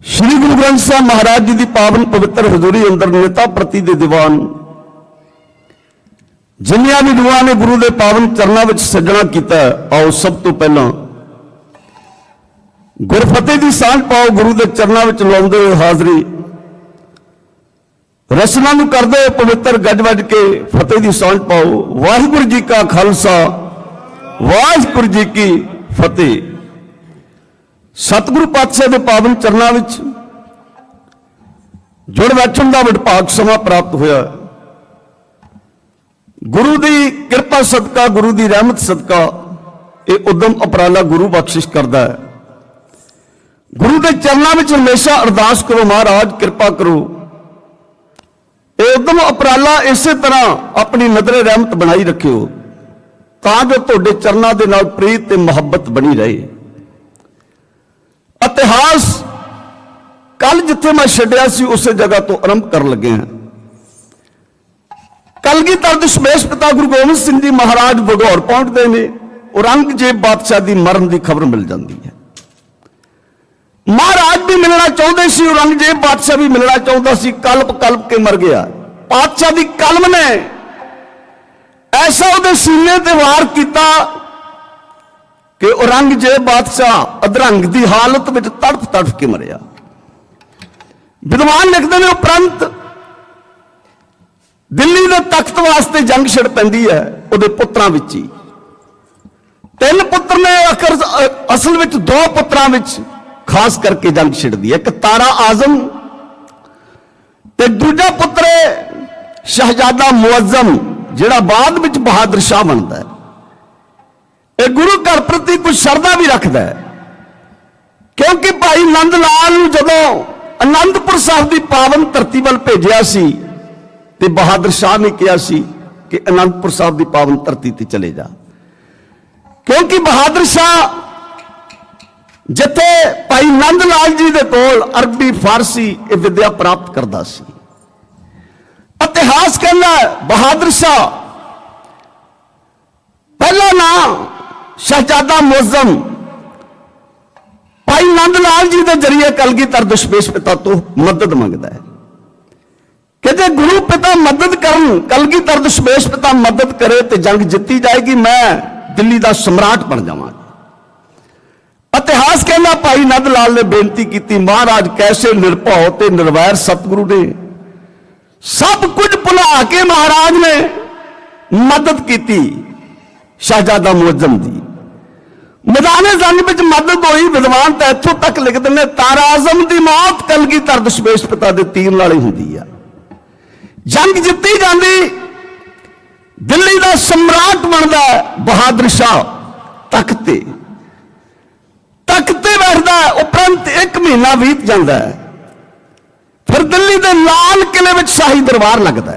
ਸ੍ਰੀ ਗੁਰੂ ਗ੍ਰੰਥ ਸਾਹਿਬ ਮਹਾਰਾਜ ਜੀ ਦੀ ਪਾਵਨ ਪਵਿੱਤਰ ਹਜ਼ੂਰੀ ਅੰਦਰ ਨੇਤਾ ਪ੍ਰਤੀ ਦੇ ਦੀਵਾਨ। ਜਿਨ੍ਹਾਂ ਵੀ ਦੁਆ ਨੇ ਗੁਰੂ ਦੇ ਪਾਵਨ ਚਰਨਾਂ ਵਿੱਚ ਸੱਜਣਾ ਕੀਤਾ, ਆਓ ਸਭ ਤੋਂ ਪਹਿਲਾਂ ਗੁਰਫਤਿਹ ਦੀ ਸਾਂਝ ਪਾਓ, ਗੁਰੂ ਦੇ ਚਰਨਾਂ ਵਿੱਚ ਲਾਉਂਦੇ ਹੋਏ ਹਾਜ਼ਰੀ। ਰਸਨਾ ਨੂੰ ਕਰਦੇ ਹੋਏ ਪਵਿੱਤਰ ਗੱਜ ਵੱਜ ਕੇ ਫਤਿਹ ਦੀ ਸਾਂਝ ਪਾਓ। ਵਾਹਿਗੁਰੂ ਜੀ ਕਾ ਖਾਲਸਾ, ਵਾਹਿਗੁਰੂ ਜੀ ਕੀ ਫਤਿਹ। ਸਤਿਗੁਰੂ ਪਾਤਸ਼ਾਹ ਦੇ ਪਾਵਨ ਚਰਨਾਂ ਵਿੱਚ ਜੁੜ ਬੈਠਣ ਦਾ ਵਿਭਾਗ ਸਮਾਂ ਪ੍ਰਾਪਤ ਹੋਇਆ। ਗੁਰੂ ਦੀ ਕਿਰਪਾ ਸਦਕਾ, ਗੁਰੂ ਦੀ ਰਹਿਮਤ ਸਦਕਾ ਇਹ ਉਦਮ ਅਪਰਾਲਾ ਗੁਰੂ ਬਖਸ਼ਿਸ਼ ਕਰਦਾ ਹੈ। ਗੁਰੂ ਦੇ ਚਰਨਾਂ ਵਿੱਚ ਹਮੇਸ਼ਾ ਅਰਦਾਸ ਕਰੋ, ਮਹਾਰਾਜ ਕਿਰਪਾ ਕਰੋ। ਇਹ ਉਦਮ ਅਪਰਾਲਾ ਇਸੇ ਤਰ੍ਹਾਂ ਆਪਣੀ ਨਜ਼ਰੇ ਰਹਿਮਤ ਬਣਾਈ ਰੱਖਿਓ, ਤਾਂ ਜੋ ਤੁਹਾਡੇ ਚਰਨਾਂ ਦੇ ਨਾਲ ਪ੍ਰੀਤ ਤੇ ਮੁਹੱਬਤ ਬਣੀ ਰਹੇ। ਇਤਿਹਾਸ, ਕੱਲ ਜਿੱਥੇ ਮੈਂ ਛੱਡਿਆ ਸੀ, ਉਸੇ ਜਗ੍ਹਾ ਤੋਂ ਆਰੰਭ ਕਰਨ ਲੱਗੇ ਹਾਂ। ਕਲਗੀਧਰ ਦੇ ਸਮੇਸ਼ ਪਿਤਾ ਗੁਰੂ ਗੋਬਿੰਦ ਸਿੰਘ ਜੀ ਮਹਾਰਾਜ ਬਗੌਰ ਪਹੁੰਚਦੇ ਨੇ, ਔਰੰਗਜ਼ੇਬ ਬਾਦਸ਼ਾਹ ਦੀ ਮਰਨ ਦੀ ਖਬਰ ਮਿਲ ਜਾਂਦੀ ਹੈ। ਮਹਾਰਾਜ ਵੀ ਮਿਲਣਾ ਚਾਹੁੰਦੇ ਸੀ, ਔਰੰਗਜ਼ੇਬ ਬਾਦਸ਼ਾਹ ਵੀ ਮਿਲਣਾ ਚਾਹੁੰਦਾ ਸੀ, ਕਲਪ ਕਲਪ ਕੇ ਮਰ ਗਿਆ। ਬਾਦਸ਼ਾਹ ਦੀ ਕਲਮ ਨੇ ਐਸਾ ਉਹਦੇ ਸੀਨੇ ਤੇ ਵਾਰ ਕੀਤਾ ਕਿ ਔਰੰਗਜ਼ੇਬ ਬਾਦਸ਼ਾਹ ਅਧਰੰਗ ਦੀ ਹਾਲਤ ਵਿੱਚ ਤੜਫ ਤੜਫ ਕੇ ਮਰਿਆ। ਵਿਦਵਾਨ ਲਿਖਦੇ ਨੇ ਉਪਰੰਤ, ਦਿੱਲੀ ਦੇ ਤਖਤ ਵਾਸਤੇ ਜੰਗ ਛਿੜ ਪੈਂਦੀ ਹੈ ਉਹਦੇ ਪੁੱਤਰਾਂ ਵਿੱਚ ਹੀ। ਤਿੰਨ ਪੁੱਤਰ ਨੇ ਅਖਰ ਅਸਲ ਵਿੱਚ ਦੋ ਪੁੱਤਰਾਂ ਵਿੱਚ ਖਾਸ ਕਰਕੇ ਜੰਗ ਛਿੜਦੀ ਹੈ, ਇੱਕ ਤਾਰਾ ਆਜ਼ਮ ਤੇ ਦੂਜਾ ਪੁੱਤਰ ਹੈ ਸ਼ਹਿਜ਼ਾਦਾ ਮੁਅੱਜ਼ਮ, ਜਿਹੜਾ ਬਾਅਦ ਵਿੱਚ ਬਹਾਦਰ ਸ਼ਾਹ ਬਣਦਾ ਹੈ। ਇਹ ਗੁਰੂ ਘਰ ਪ੍ਰਤੀ ਕੁਝ ਸ਼ਰਧਾ ਵੀ ਰੱਖਦਾ ਹੈ। ਕਿਉਂਕਿ ਭਾਈ ਨੰਦ ਲਾਲ ਨੂੰ ਜਦੋਂ ਅਨੰਦਪੁਰ ਸਾਹਿਬ ਦੀ ਪਾਵਨ ਧਰਤੀ ਵੱਲ ਭੇਜਿਆ ਸੀ ਤੇ ਬਹਾਦਰ ਸ਼ਾਹ ਨੇ ਕਿਹਾ ਸੀ ਕਿ ਅਨੰਦਪੁਰ ਸਾਹਿਬ ਦੀ ਪਾਵਨ ਧਰਤੀ ਤੇ ਚਲੇ ਜਾ। ਕਿਉਂਕਿ ਬਹਾਦਰ ਸ਼ਾਹ ਜਿੱਥੇ ਭਾਈ ਨੰਦ ਲਾਲ ਜੀ ਦੇ ਕੋਲ ਅਰਬੀ, ਫਾਰਸੀ ਇਹ ਵਿਦਿਆ ਪ੍ਰਾਪਤ ਕਰਦਾ ਸੀ। ਇਤਿਹਾਸ ਕਹਿੰਦਾ ਬਹਾਦਰ ਸ਼ਾਹ, ਪਹਿਲਾ ਨਾਮ ਸ਼ਹਿਜ਼ਾਦਾ ਮੁਅੱਜ਼ਮ ਭਾਈ ਨੰਦ ਲਾਲ ਜੀ ਦੇ ਜਰੀਏ ਕਲਗੀਧਰ ਦਸ਼ਮੇਸ਼ ਪਿਤਾ ਤੋਂ ਮਦਦ ਮੰਗਦਾ ਹੈ। ਕਿ ਗੁਰੂ ਪਿਤਾ ਮਦਦ ਕਰਨ ਕਲਗੀਧਰ ਦਸ਼ਮੇਸ਼ ਪਿਤਾ ਮਦਦ ਕਰੇ ਤੇ ਜੰਗ ਜਿੱਤੀ ਜਾਏਗੀ, ਮੈਂ ਦਿੱਲੀ ਦਾ ਸਮਰਾਟ ਬਣ ਜਾਵਾਂਗਾ। ਇਤਿਹਾਸ ਕਹਿੰਦਾ, ਭਾਈ ਨੰਦ ਲਾਲ ਨੇ ਬੇਨਤੀ ਕੀਤੀ, ਮਹਾਰਾਜ, ਕੈਸੇ ਨਿਰਭਉ ਤੇ ਨਿਰਵੈਰ ਸਤਿਗੁਰੂ ਨੇ। ਸਭ ਕੁਝ ਭੁਲਾ ਕੇ ਮਹਾਰਾਜ ਨੇ ਮਦਦ ਕੀਤੀ ਸ਼ਹਿਜ਼ਾਦਾ ਮੁਅੱਜ਼ਮ ਦੀ। ਮੈਦਾਨੇ ਜੰਗ ਵਿੱਚ ਮਦਦ ਹੋਈ। ਵਿਦਵਾਨ ਤਾਂ ਇੱਥੋਂ ਤੱਕ ਲਿਖਦੇ ਨੇ ਤਾਰਾ ਆਜ਼ਮ ਦੀ ਮੌਤ ਕਲਗੀ ਕਲਗੀਧਰ ਦਸ਼ਮੇਸ਼ ਪਿਤਾ ਦੇ ਤੀਰ ਨਾਲ ਹੀ ਹੁੰਦੀ ਆ। ਜੰਗ ਜਿੱਤੀ ਜਾਂਦੀ, ਦਿੱਲੀ ਦਾ ਸਮਰਾਟ ਬਣਦਾ ਬਹਾਦਰ ਸ਼ਾਹ ਤਖਤ। ਤੇ ਤਖਤ ਤੇ ਬੈਠਦਾ ਉਪਰੰਤ ਇੱਕ ਮਹੀਨਾ ਬੀਤ ਜਾਂਦਾ ਹੈ। ਫਿਰ ਦਿੱਲੀ ਦੇ ਲਾਲ ਕਿਲੇ ਵਿੱਚ ਸ਼ਾਹੀ ਦਰਬਾਰ ਲੱਗਦਾ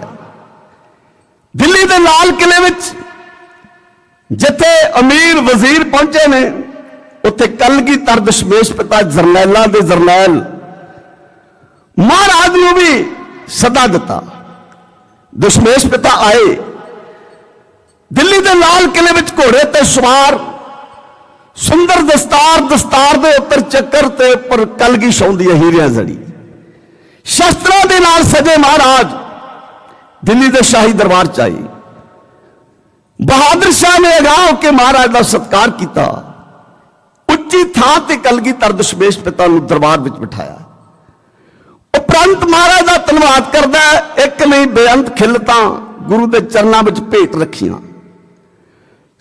ਦਿੱਲੀ ਦੇ ਲਾਲ ਕਿਲੇ ਵਿੱਚ ਜਿੱਥੇ ਅਮੀਰ ਵਜ਼ੀਰ ਪਹੁੰਚੇ ਨੇ, ਉੱਥੇ ਕਲਗੀਧਰ ਦਸ਼ਮੇਸ਼ ਪਿਤਾ ਜਰਨੈਲਾਂ ਦੇ ਜਰਨੈਲ। ਮਹਾਰਾਜ ਨੂੰ ਵੀ ਸਦਾ ਦਿੱਤਾ। ਦਸ਼ਮੇਸ਼ ਪਿਤਾ ਆਏ। ਦਿੱਲੀ ਦੇ ਲਾਲ ਕਿਲੇ ਵਿੱਚ ਘੋੜੇ ਤੇ ਸਵਾਰ, ਸੁੰਦਰ ਦਸਤਾਰ ਦਸਤਾਰ ਦੇ ਉੱਪਰ ਚੱਕਰ ਤੇ ਉੱਪਰ ਕਲਗੀ ਛਾਉਂਦੀ ਹੈ ਹੀਰਿਆਂ ਜੜੀ। ਸ਼ਸਤਰਾਂ ਦੇ ਨਾਲ ਸਜੇ ਮਹਾਰਾਜ, ਦਿੱਲੀ ਦੇ ਸ਼ਾਹੀ ਦਰਬਾਰ ਚ ਆਏ। ਬਹਾਦਰ ਸ਼ਾਹ ਨੇ ਅਗਾਹ ਹੋ ਕੇ ਮਹਾਰਾਜ ਦਾ ਸਤਿਕਾਰ ਕੀਤਾ। ਉੱਚੀ ਥਾਂ ਤੇ ਕਲਗੀਧਰ ਦਸ਼ਮੇਸ਼ ਪਿਤਾ ਨੂੰ ਦਰਬਾਰ ਵਿੱਚ ਬਿਠਾਇਆ। ਉਪਰੰਤ ਮਹਾਰਾਜ ਦਾ ਧੰਨਵਾਦ ਕਰਦਾ ਇੱਕ ਨਹੀਂ ਬੇਅੰਤ ਖਿਲਤਾਂ ਗੁਰੂ ਦੇ ਚਰਨਾਂ ਵਿੱਚ ਭੇਟ ਰੱਖੀਆਂ।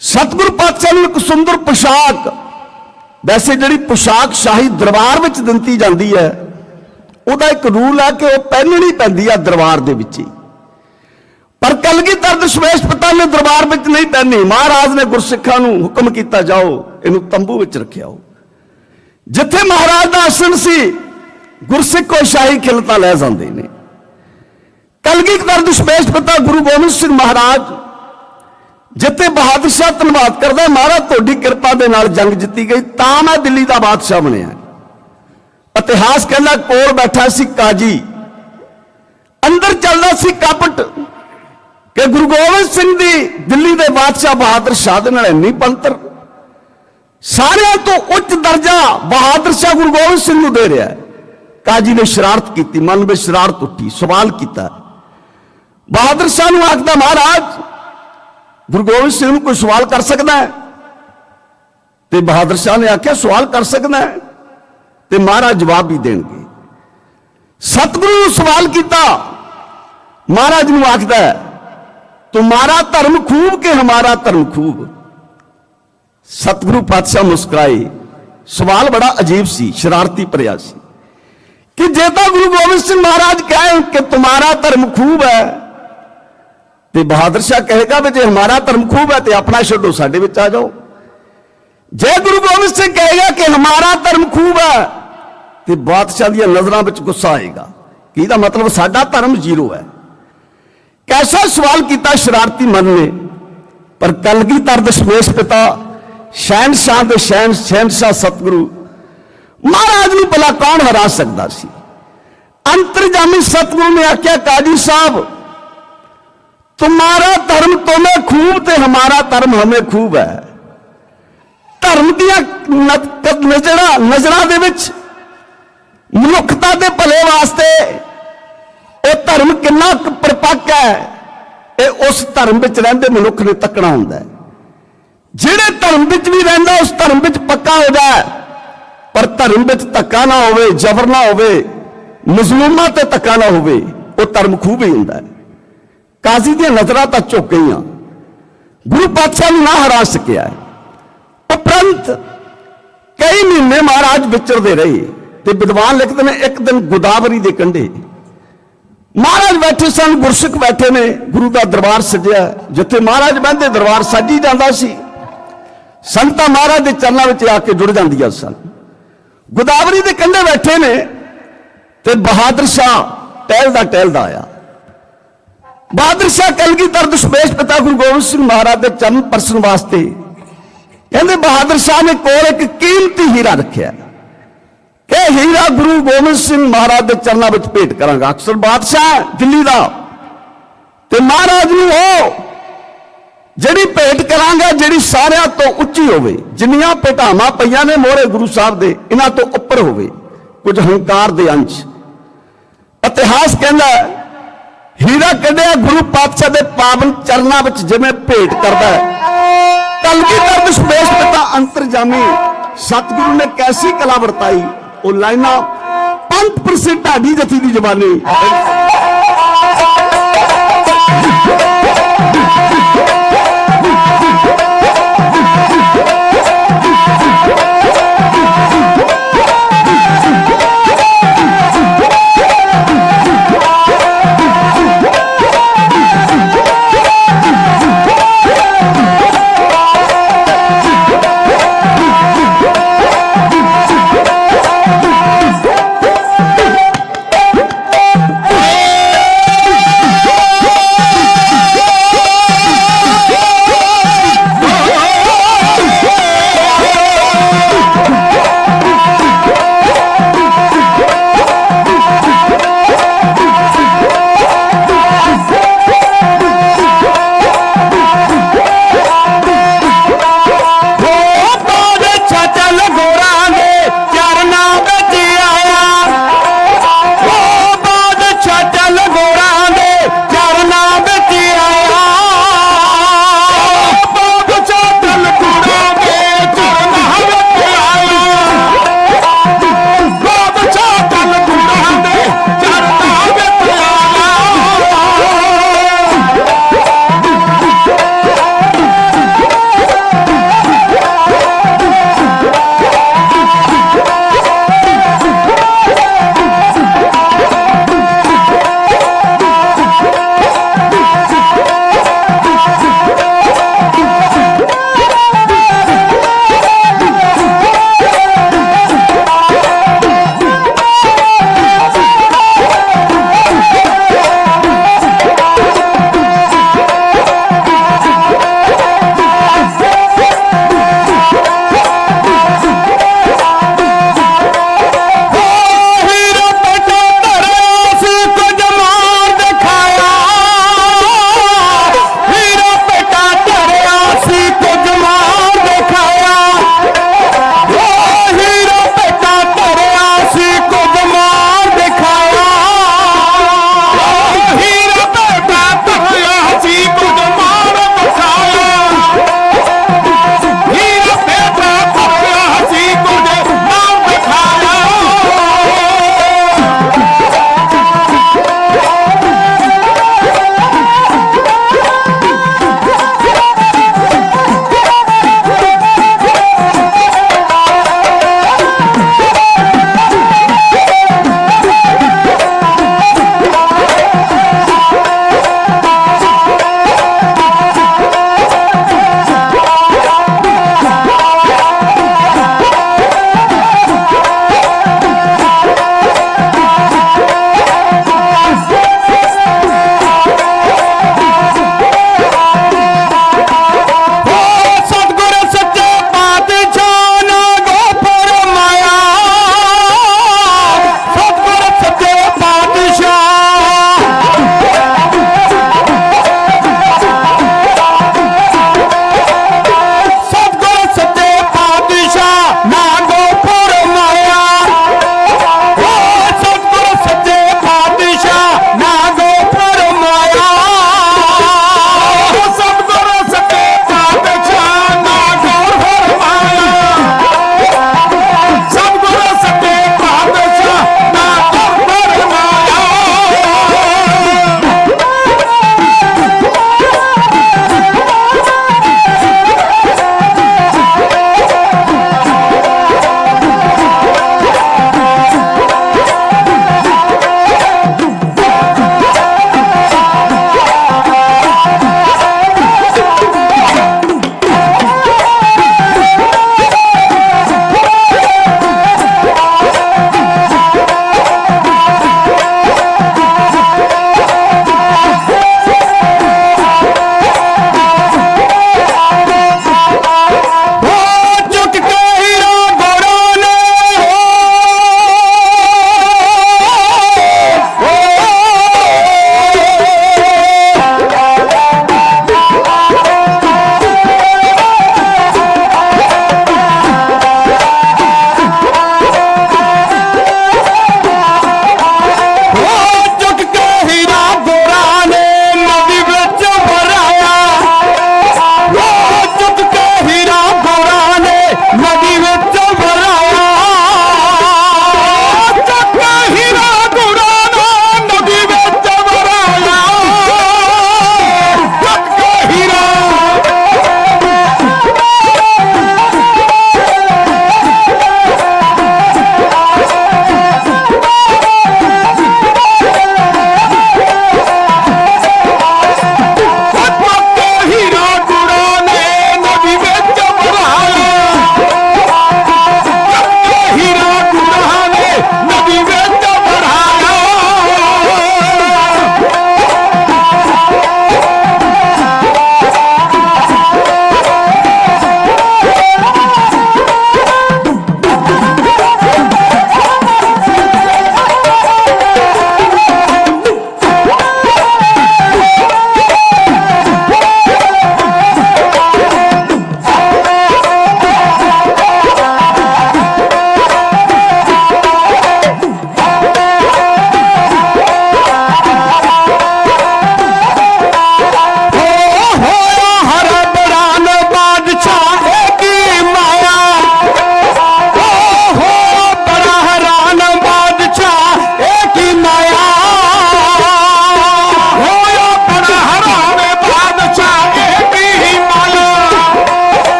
ਸਤਿਗੁਰ ਪਾਤਸ਼ਾਹ ਨੂੰ ਇੱਕ ਸੁੰਦਰ ਪੁਸ਼ਾਕ, ਵੈਸੇ ਜਿਹੜੀ ਪੁਸ਼ਾਕ ਸ਼ਾਹੀ ਦਰਬਾਰ ਵਿੱਚ ਦਿੱਤੀ ਜਾਂਦੀ ਹੈ, ਉਹਦਾ ਇੱਕ ਰੂਲ ਆ ਕਿ ਉਹ ਪਹਿਨਣੀ ਪੈਂਦੀ ਆ ਦਰਬਾਰ ਦੇ ਵਿੱਚ ਹੀ। ਪਰ ਕਲਗੀਧਰ ਦਸ਼ਮੇਸ਼ ਪਿਤਾ ਨੇ ਦਰਬਾਰ ਵਿੱਚ ਨਹੀਂ ਪਹਿਨੀ ਮਹਾਰਾਜ ਨੇ ਗੁਰਸਿੱਖਾਂ ਨੂੰ ਹੁਕਮ ਕੀਤਾ, ਜਾਓ, ਇਹਨੂੰ ਤੰਬੂ ਵਿੱਚ ਰੱਖਿਆਓ ਜਿੱਥੇ ਮਹਾਰਾਜ ਦਾ ਆਸਣ ਸੀ, ਗੁਰਸਿੱਖ ਉਹ ਸ਼ਾਹੀ ਖਿਲਤਾ ਲੈ ਜਾਂਦੇ ਨੇ। ਕਲਗੀਧਰ ਦਸ਼ਮੇਸ਼ ਪਿਤਾ ਗੁਰੂ ਗੋਬਿੰਦ ਸਿੰਘ ਮਹਾਰਾਜ, ਜਿੱਥੇ ਬਹਾਦਰ ਸ਼ਾਹ ਧੰਨਵਾਦ ਕਰਦਾ, ਮਹਾਰਾਜ ਤੁਹਾਡੀ ਕਿਰਪਾ ਦੇ ਨਾਲ ਜੰਗ ਜਿੱਤੀ ਗਈ, ਤਾਂ ਮੈਂ ਦਿੱਲੀ ਦਾ ਬਾਦਸ਼ਾਹ ਬਣਿਆ। ਇਤਿਹਾਸ ਕਹਿੰਦਾ, ਕੋਲ ਬੈਠਾ ਸੀ ਕਾਜੀ, ਅੰਦਰ ਚੱਲਦਾ ਸੀ ਕਪਟ। ਕਿ ਗੁਰੂ ਗੋਬਿੰਦ ਸਿੰਘ ਦੀ ਦਿੱਲੀ ਦੇ ਬਾਦਸ਼ਾਹ ਬਹਾਦਰ ਸ਼ਾਹ ਦੇ ਨਾਲ ਇੰਨੀ ਪੰਤਰ ਸਾਰਿਆਂ ਤੋਂ ਉੱਚ ਦਰਜਾ ਬਹਾਦਰ ਸ਼ਾਹ ਗੁਰੂ ਗੋਬਿੰਦ ਸਿੰਘ ਨੂੰ ਦੇ ਰਿਹਾ ਕਾਜੀ ਨੇ ਸ਼ਰਾਰਤ ਕੀਤੀ ਮਨ ਵਿੱਚ ਸ਼ਰਾਰਤ ਉੱਠੀ ਸਵਾਲ ਕੀਤਾ। ਬਹਾਦਰ ਸ਼ਾਹ ਨੂੰ ਆਖਦਾ ਮਹਾਰਾਜ ਗੁਰੂ ਗੋਬਿੰਦ ਸਿੰਘ ਨੂੰ ਕੋਈ ਸਵਾਲ ਕਰ ਸਕਦਾ ਹੈ? ਤੇ ਬਹਾਦਰ ਸ਼ਾਹ ਨੇ ਆਖਿਆ ਸਵਾਲ ਕਰ ਸਕਦਾ ਹੈ। ਤੇ ਮਹਾਰਾਜ ਜਵਾਬ ਵੀ ਦੇਣਗੇ। ਸਤਿਗੁਰੂ ਨੂੰ ਸਵਾਲ ਕੀਤਾ ਮਹਾਰਾਜ ਨੂੰ ਆਖਦਾ ਹੈ, ਤੁਮਾਰਾ ਧਰਮ ਖੂਬ ਕਿ ਹਮਾਰਾ ਧਰਮ ਖੂਬ ਸਤਿਗੁਰੂ ਪਾਤਸ਼ਾਹ ਮੁਸਕਰਾਏ ਸਵਾਲ ਬੜਾ ਅਜੀਬ ਸੀ ਸ਼ਰਾਰਤੀ ਭਰਿਆ ਸੀ ਕਿ ਜੇ ਤਾਂ ਗੁਰੂ ਗੋਬਿੰਦ ਸਿੰਘ ਮਹਾਰਾਜ ਕਹੇ ਕਿ ਤੁਮਾਰਾ ਧਰਮ ਖੂਬ ਹੈ ਤੇ ਬਹਾਦਰ ਸ਼ਾਹ ਕਹੇਗਾ ਵੀ ਜੇ ਹਮਾਰਾ ਧਰਮ ਖੂਬ ਹੈ ਤੇ ਆਪਣਾ ਛੱਡੋ ਸਾਡੇ ਵਿੱਚ ਆ ਜਾਓ ਜੇ ਗੁਰੂ ਗੋਬਿੰਦ ਸਿੰਘ ਕਹੇਗਾ ਕਿ ਹਮਾਰਾ ਧਰਮ ਖੂਬ ਹੈ ਤੇ ਬਾਦਸ਼ਾਹ ਦੀਆਂ ਨਜ਼ਰਾਂ ਵਿੱਚ ਗੁੱਸਾ ਆਏਗਾ ਕਿ ਇਹਦਾ ਮਤਲਬ ਸਾਡਾ ਧਰਮ ਜ਼ੀਰੋ ਹੈ ਕੈਸਾ ਸਵਾਲ ਕੀਤਾ ਸ਼ਰਾਰਤੀ ਮਨ ਨੇ ਪਰ ਕਲਗੀਧਰ ਦਸ਼ਮੇਸ਼ ਪਿਤਾ ਸ਼ਹਿਨਸ਼ਾਹ ਦੇ ਸ਼ਹਿਨ ਸ਼ਹਿਨਸ਼ਾਹ ਸਤਿਗੁਰੂ ਮਹਾਰਾਜ ਨੂੰ ਭਲਾ ਕੌਣ ਹਰਾ ਸਕਦਾ ਸੀ ਅੰਤਰਜਾਮੀ ਸਤਿਗੁਰੂ ਨੇ ਆਖਿਆ ਕਾਜੀ ਸਾਹਿਬ तुम्हारा धर्म तुम्हें खूब ते हमारा धर्म हमें खूब है ਧਰਮ ਦੀਆਂ ਨ- ਨਜ਼ਰਾਂ ਨਜ਼ਰਾਂ ਦੇ ਵਿੱਚ ਮਨੁੱਖਤਾ ਦੇ ਭਲੇ ਵਾਸਤੇ ਇਹ ਧਰਮ ਕਿੰਨਾ ਕੁ ਪਰਪੱਕ ਹੈ, ਇਹ ਉਸ ਧਰਮ ਵਿੱਚ ਰਹਿੰਦੇ ਮਨੁੱਖ ਨੇ ਤੱਕਣਾ ਹੁੰਦਾ ਹੈ। ਜਿਹੜੇ ਧਰਮ ਵਿੱਚ ਵੀ ਰਹਿੰਦਾ, ਉਸ ਧਰਮ ਵਿੱਚ ਪੱਕਾ ਹੋ ਜਾਏ। ਪਰ ਧਰਮ ਵਿੱਚ ਧੱਕਾ ਨਾ ਹੋਵੇ, ਜ਼ਬਰ ਨਾ ਹੋਵੇ, ਮਜ਼ਲੂਮਾਂ ਤੇ ਧੱਕਾ ਨਾ ਹੋਵੇ, ਉਹ ਧਰਮ ਖੂਬ ਹੀ ਹੁੰਦਾ ਹੈ। ਕਾਜ਼ੀ ਦੀਆਂ ਨਜ਼ਰਾਂ ਤਾਂ ਝੁਕ ਗਈਆਂ। ਗੁਰੂ ਪਾਤਸ਼ਾਹ ਨੂੰ ਨਾ ਹਰਾ ਸਕਿਆ ਉਪਰੰਤ ਕਈ ਮਹੀਨੇ ਮਹਾਰਾਜ ਵਿਚਰਦੇ ਰਹੇ ਤੇ ਵਿਦਵਾਨ ਲਿਖਦੇ ਨੇ, ਇੱਕ ਦਿਨ ਗੋਦਾਵਰੀ ਦੇ ਕੰਢੇ ਮਹਾਰਾਜ ਬੈਠੇ ਸਨ, ਗੁਰਸਿੱਖ ਬੈਠੇ ਨੇ, ਗੁਰੂ ਦਾ ਦਰਬਾਰ ਸਜਿਆ, ਜਿੱਥੇ ਮਹਾਰਾਜ ਬਹਿੰਦੇ, ਦਰਬਾਰ ਸੱਜੀ ਜਾਂਦਾ ਸੀ। ਸੰਤਾਂ ਮਹਾਰਾਜ ਦੇ ਚਰਨਾਂ ਵਿੱਚ ਆ ਕੇ ਜੁੜ ਜਾਂਦੀਆਂ ਸਨ। ਗੋਦਾਵਰੀ ਦੇ ਕੰਢੇ ਬੈਠੇ ਨੇ ਤੇ ਬਹਾਦਰ ਸ਼ਾਹ ਟਹਿਲਦਾ ਟਹਿਲਦਾ ਆਇਆ। ਬਹਾਦਰ ਸ਼ਾਹ ਕਲਗੀਧਰ ਦਸ਼ਮੇਸ਼ ਪਿਤਾ ਗੁਰੂ ਗੋਬਿੰਦ ਸਿੰਘ ਮਹਾਰਾਜ ਦੇ ਚਰਨ ਪਰਸਨ ਵਾਸਤੇ ਕਹਿੰਦੇ, ਬਹਾਦਰ ਸ਼ਾਹ ਨੇ ਕੋਲ ਇੱਕ ਕੀਮਤੀ ਹੀਰਾ ਰੱਖਿਆ। ਇਹ ਹੀਰਾ ਗੁਰੂ ਗੋਬਿੰਦ ਸਿੰਘ ਮਹਾਰਾਜ ਦੇ ਚਰਨਾਂ ਵਿੱਚ ਭੇਟ ਕਰਾਂਗਾ। ਅਕਸਰ ਬਾਦਸ਼ਾਹ ਦਿੱਲੀ ਦਾ। ਤੇ ਮਹਾਰਾਜ ਨੂੰ ਉਹ ਜਿਹੜੀ ਭੇਟ ਕਰਾਂਗਾ ਜਿਹੜੀ ਸਾਰਿਆਂ ਤੋਂ ਉੱਚੀ ਹੋਵੇ ਜਿੰਨੀਆਂ ਭੇਟਾਵਾਂ ਪਈਆਂ ਨੇ ਮੋਹਰੇ ਗੁਰੂ ਸਾਹਿਬ ਦੇ ਇਹਨਾਂ ਤੋਂ ਉੱਪਰ ਹੋਵੇ ਕੁਝ ਹੰਕਾਰ ਦੇ ਅੰਸ਼। ਇਤਿਹਾਸ ਕਹਿੰਦਾ ਹੈ, ਹੀਰਾ ਕੱਢਿਆ ਗੁਰੂ ਪਾਤਸ਼ਾਹ ਦੇ ਪਾਵਨ ਚਰਨਾਂ ਵਿੱਚ ਜਿਵੇਂ ਭੇਟ ਕਰਦਾ ਹੈ। ਕਲਗੀਧਰ ਦਸ਼ਮੇਸ਼ ਪਿਤਾ ਅੰਤਰਜਾਮੀ। ਸਤਿਗੁਰੂ ਨੇ ਕੈਸੀ ਕਲਾ ਵਰਤਾਈ ਉਹ ਲਾਈਨਾਂ ਪੰਥ ਪ੍ਰਸਿੱਧ ਢਾਡੀ ਜਥੀ ਦੀ ਜ਼ਬਾਨੀ।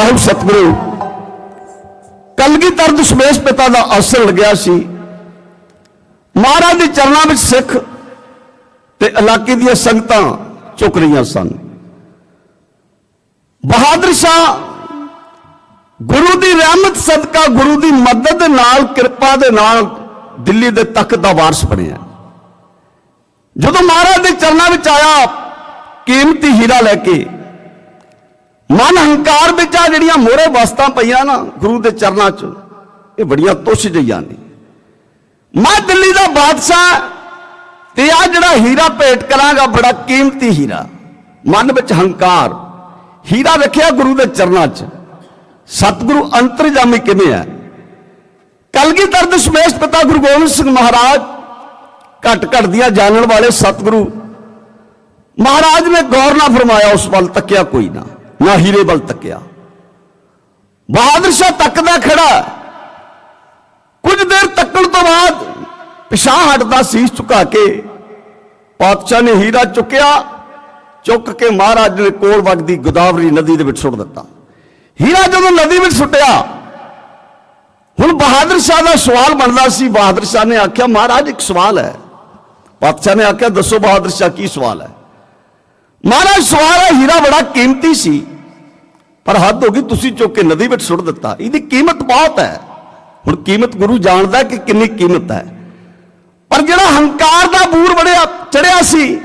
ਸਾਹਿਬ ਸਤਿਗੁਰੂ। ਕਲਗੀਧਰ ਦਸ਼ਮੇਸ਼ ਪਿਤਾ ਦਾ ਆਸਣ ਲੱਗਿਆ ਸੀ। ਮਹਾਰਾਜ ਦੇ ਚਰਨਾਂ ਵਿੱਚ ਸਿੱਖ ਤੇ ਇਲਾਕੇ ਦੀਆਂ ਸੰਗਤਾਂ ਝੁਕ ਰਹੀਆਂ ਸਨ। ਬਹਾਦਰ ਸ਼ਾਹ ਗੁਰੂ ਦੀ ਰਹਿਮਤ ਸਦਕਾ ਗੁਰੂ ਦੀ ਮਦਦ ਦੇ ਨਾਲ, ਕਿਰਪਾ ਦੇ ਨਾਲ ਦਿੱਲੀ ਦੇ ਤਖਤ ਦਾ ਵਾਰਸ ਬਣਿਆ। ਜਦੋਂ ਮਹਾਰਾਜ ਦੇ ਚਰਨਾਂ ਵਿੱਚ ਆਇਆ, ਕੀਮਤੀ ਹੀਰਾ ਲੈ ਕੇ ਮਨ ਹੰਕਾਰ ਵਿੱਚ ਆ ਜਿਹੜੀਆਂ ਮੋਹਰੇ ਵਸਤਾਂ ਪਈਆਂ ਨਾ, ਗੁਰੂ ਦੇ ਚਰਨਾਂ 'ਚ, ਇਹ ਬੜੀਆਂ ਤੁੱਛ ਜਿਹੀਆਂ ਨੇ। ਮੈਂ ਦਿੱਲੀ ਦਾ ਬਾਦਸ਼ਾਹ, ਤੇ ਆ ਜਿਹੜਾ ਹੀਰਾ ਭੇਟ ਕਰਾਂਗਾ, ਬੜਾ ਕੀਮਤੀ ਹੀਰਾ। ਮਨ ਵਿੱਚ ਹੰਕਾਰ। ਹੀਰਾ ਰੱਖਿਆ ਗੁਰੂ ਦੇ ਚਰਨਾਂ 'ਚ। ਸਤਿਗੁਰੂ ਅੰਤਰਜਾਮੀ ਕਿਵੇਂ ਹੈ? ਕਲਗੀਧਰ ਦਸ਼ਮੇਸ਼ ਪਿਤਾ ਗੁਰੂ ਗੋਬਿੰਦ ਸਿੰਘ ਮਹਾਰਾਜ, ਘਟ ਘਟ ਦੀਆਂ ਜਾਣਨ ਵਾਲੇ ਸਤਿਗੁਰੂ। ਮਹਾਰਾਜ ਨੇ ਗੌਰ ਨਾ ਫਰਮਾਇਆ, ਉਸ ਵੱਲ ਤੱਕਿਆ ਕੋਈ ਨਾ। ਨਾ ਹੀਰੇ ਵੱਲ ਤੱਕਿਆ। ਬਹਾਦਰ ਸ਼ਾਹ ਤੱਕਦਾ ਖੜਾ। ਕੁਝ ਦੇਰ ਤੱਕਣ ਤੋਂ ਬਾਅਦ ਪਿਛਾਂ ਹਟਦਾ ਸੀਸ ਝੁਕਾ ਕੇ, ਪਾਤਸ਼ਾਹ ਨੇ ਹੀਰਾ ਚੁੱਕਿਆ, ਚੁੱਕ ਕੇ ਮਹਾਰਾਜ ਨੇ ਕੋਲ ਵਗਦੀ ਗੋਦਾਵਰੀ ਨਦੀ ਦੇ ਵਿੱਚ ਸੁੱਟ ਦਿੱਤਾ। ਹੀਰਾ ਜਦੋਂ ਨਦੀ ਵਿੱਚ ਸੁੱਟਿਆ, ਹੁਣ ਬਹਾਦਰ ਸ਼ਾਹ ਦਾ ਸਵਾਲ ਬਣਦਾ ਸੀ। ਬਹਾਦਰ ਸ਼ਾਹ ਨੇ ਆਖਿਆ, ਮਹਾਰਾਜ, ਇੱਕ ਸਵਾਲ ਹੈ। ਪਾਤਸ਼ਾਹ ਨੇ ਆਖਿਆ, ਦੱਸੋ ਬਹਾਦਰ ਸ਼ਾਹ, ਕੀ ਸਵਾਲ ਹੈ? ਮਹਾਰਾਜ ਸਵਾਲ ਹੈ ਹੀਰਾ ਬੜਾ ਕੀਮਤੀ ਸੀ, ਪਰ ਹੱਦ ਹੋ ਗਈ, ਤੁਸੀਂ ਚੁੱਕ ਕੇ ਨਦੀ ਵਿੱਚ ਸੁੱਟ ਦਿੱਤਾ। ਇਹਦੀ ਕੀਮਤ ਬਹੁਤ ਹੈ। ਹੁਣ ਕੀਮਤ ਗੁਰੂ ਜਾਣਦਾ ਕਿ ਕਿੰਨੀ ਕੀਮਤ ਹੈ। ਪਰ ਜਿਹੜਾ ਹੰਕਾਰ ਦਾ ਬੂਰ ਬੜਿਆ ਚੜਿਆ ਸੀ,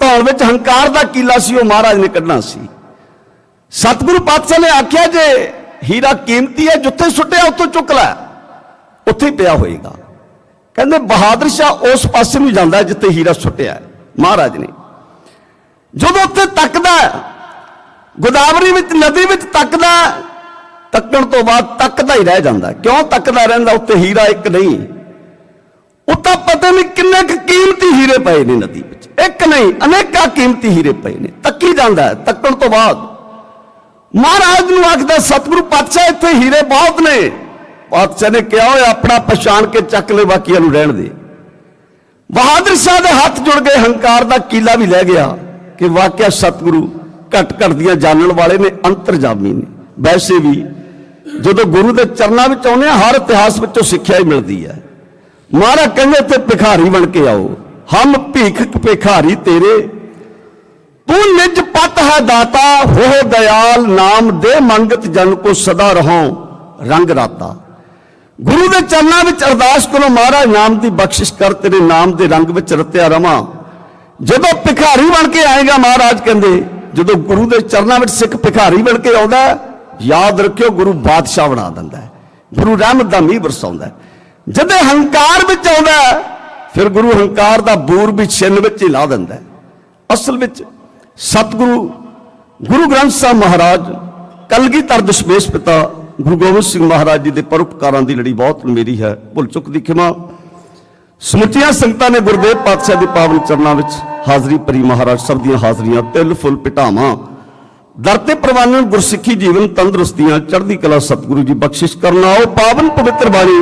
ਧੌਣ ਵਿੱਚ ਹੰਕਾਰ ਦਾ ਕੀਲਾ ਸੀ, ਉਹ ਮਹਾਰਾਜ ਨੇ ਕੱਢਣਾ ਸੀ। ਸਤਿਗੁਰੂ ਪਾਤਸ਼ਾਹ ਨੇ ਆਖਿਆ, ਜੇ ਹੀਰਾ ਕੀਮਤੀ ਹੈ, ਜਿੱਥੇ ਸੁੱਟਿਆ, ਉੱਥੋਂ ਚੁੱਕ ਲੈ। ਉੱਥੇ ਹੀ ਪਿਆ ਹੋਏਗਾ। ਕਹਿੰਦੇ, ਬਹਾਦਰ ਸ਼ਾਹ ਉਸ ਪਾਸੇ ਨੂੰ ਜਾਂਦਾ ਜਿੱਥੇ ਹੀਰਾ ਸੁੱਟਿਆ ਮਹਾਰਾਜ ਨੇ। ਜਦੋਂ ਉੱਥੇ ਤੱਕਦਾ ਗੋਦਾਵਰੀ ਵਿੱਚ, ਨਦੀ ਵਿੱਚ ਤੱਕਦਾ ਤੱਕਣ ਤੋਂ ਬਾਅਦ ਤੱਕਦਾ ਹੀ ਰਹਿ ਜਾਂਦਾ ਕਿਉਂ ਤੱਕਦਾ ਰਹਿੰਦਾ? ਉੱਤੇ ਹੀਰਾ ਇੱਕ ਨਹੀਂ। ਉਹ ਤਾਂ ਪਤਾ ਨਹੀਂ ਕਿੰਨੇ ਕੁ ਕੀਮਤੀ ਹੀਰੇ ਪਏ ਨੇ ਨਦੀ ਵਿੱਚ। ਇੱਕ ਨਹੀਂ, ਅਨੇਕਾਂ ਕੀਮਤੀ ਹੀਰੇ ਪਏ ਨੇ। ਤੱਕੀ ਜਾਂਦਾ ਤੱਕਣ ਤੋਂ ਬਾਅਦ। ਮਹਾਰਾਜ ਨੂੰ ਆਖਦਾ ਸਤਿਗੁਰੂ ਪਾਤਸ਼ਾਹ, ਇੱਥੇ ਹੀਰੇ ਬਹੁਤ ਨੇ। ਪਾਤਸ਼ਾਹ ਨੇ ਕਿਹਾ, ਓਏ, ਆਪਣਾ ਪਛਾਣ ਕੇ ਚੱਕ ਲੈ, ਬਾਕੀਆਂ ਨੂੰ ਰਹਿਣ ਦੇ। ਬਹਾਦਰ ਸ਼ਾਹ ਦੇ ਹੱਥ ਜੁੜ ਗਏ, ਹੰਕਾਰ ਦਾ ਕੀਲਾ ਵੀ ਲੈ ਗਿਆ। ਕਿ ਵਾਕਿਆ ਸਤਿਗੁਰੂ ਘਟ ਘਟ ਦੀਆਂ ਜਾਣਨ ਵਾਲੇ ਨੇ, ਅੰਤਰਜਾਮੀ ਨੇ। ਵੈਸੇ ਵੀ ਜਦੋਂ ਗੁਰੂ ਦੇ ਚਰਨਾਂ ਵਿੱਚ ਆਉਂਦੇ ਆ, ਹਰ ਇਤਿਹਾਸ ਵਿੱਚੋਂ ਸਿੱਖਿਆ ਹੀ ਮਿਲਦੀ ਹੈ। ਮਹਾਰਾਜ ਕਹਿੰਦੇ ਤੇ ਭਿਖਾਰੀ ਬਣ ਕੇ ਆਓ। ਹਮ ਭੀਖ ਭਿਖਾਰੀ ਤੇਰੇ। ਤੂੰ ਨਿਜ ਪਤ ਹੈ ਦਾਤਾ ਹੋ ਦਇਆਲ ਨਾਮ ਦੇ ਮੰਗਤ ਜਨ ਕੋ ਸਦਾ ਰਹੋ, ਰੰਗ ਰਾਤਾ। ਗੁਰੂ ਦੇ ਚਰਨਾਂ ਵਿੱਚ ਅਰਦਾਸ ਕਰੋ, ਮਹਾਰਾਜ ਨਾਮ ਦੀ ਬਖਸ਼ਿਸ਼ ਕਰ, ਤੇਰੇ ਨਾਮ ਦੇ ਰੰਗ ਵਿੱਚ ਰਤਿਆ ਰਵਾਂ। ਜਦੋਂ ਭਿਖਾਰੀ ਬਣ ਕੇ ਆਏਗਾ ਮਹਾਰਾਜ ਕਹਿੰਦੇ, ਜਦੋਂ ਗੁਰੂ ਦੇ ਚਰਨਾਂ ਵਿੱਚ ਸਿੱਖ ਭਿਖਾਰੀ ਬਣ ਕੇ ਆਉਂਦਾ ਯਾਦ ਰੱਖਿਓ ਗੁਰੂ ਬਾਦਸ਼ਾਹ ਬਣਾ ਦਿੰਦਾ ਹੈ, ਗੁਰੂ ਰਹਿਮਤ ਦਾ ਮੀਂਹ ਵਰਸਾਉਂਦਾ ਜਦੋਂ ਹੰਕਾਰ ਵਿੱਚ ਆਉਂਦਾ ਫਿਰ ਗੁਰੂ ਹੰਕਾਰ ਦਾ ਬੂਰ ਵੀ ਛਿੰਨ ਵਿੱਚ ਹੀ ਲਾ ਦਿੰਦਾ ਅਸਲ ਵਿੱਚ ਸਤਿਗੁਰੂ, ਗੁਰੂ ਗ੍ਰੰਥ ਸਾਹਿਬ ਮਹਾਰਾਜ, ਕਲਗੀਧਰ ਦਸ਼ਮੇਸ਼ ਪਿਤਾ ਗੁਰੂ ਗੋਬਿੰਦ ਸਿੰਘ ਮਹਾਰਾਜ ਜੀ ਦੇ ਪਰਉਪਕਾਰਾਂ ਦੀ ਲੜੀ ਬਹੁਤ ਮੇਰੀ ਹੈ। ਭੁੱਲ ਚੁੱਕ ਦੀ ਖਿਮਾ। ਸਮੁੱਚੀਆਂ ਸੰਗਤਾਂ ਨੇ ਗੁਰਦੇਵ ਪਾਤਸ਼ਾਹ ਦੇ ਪਾਵਨ ਚਰਨਾਂ ਵਿੱਚ ਹਾਜ਼ਰੀ ਭਰੀ ਮਹਾਰਾਜ ਸਭ ਦੀਆਂ ਹਾਜ਼ਰੀਆਂ, ਤਿਲ, ਫੁੱਲ ਪਿਟਾਵਾਂ, ਦਰ ਤੇ ਪ੍ਰਵਾਨਨ ਗੁਰਸਿੱਖੀ ਜੀਵਨ ਤੰਦਰੁਸਤੀਆਂ, ਚੜ੍ਹਦੀ ਕਲਾ ਸਤਿਗੁਰੂ ਜੀ ਬਖਸ਼ਿਸ਼ ਕਰਨਾ ਉਹ ਪਾਵਨ ਪਵਿੱਤਰ ਬਾਣੀ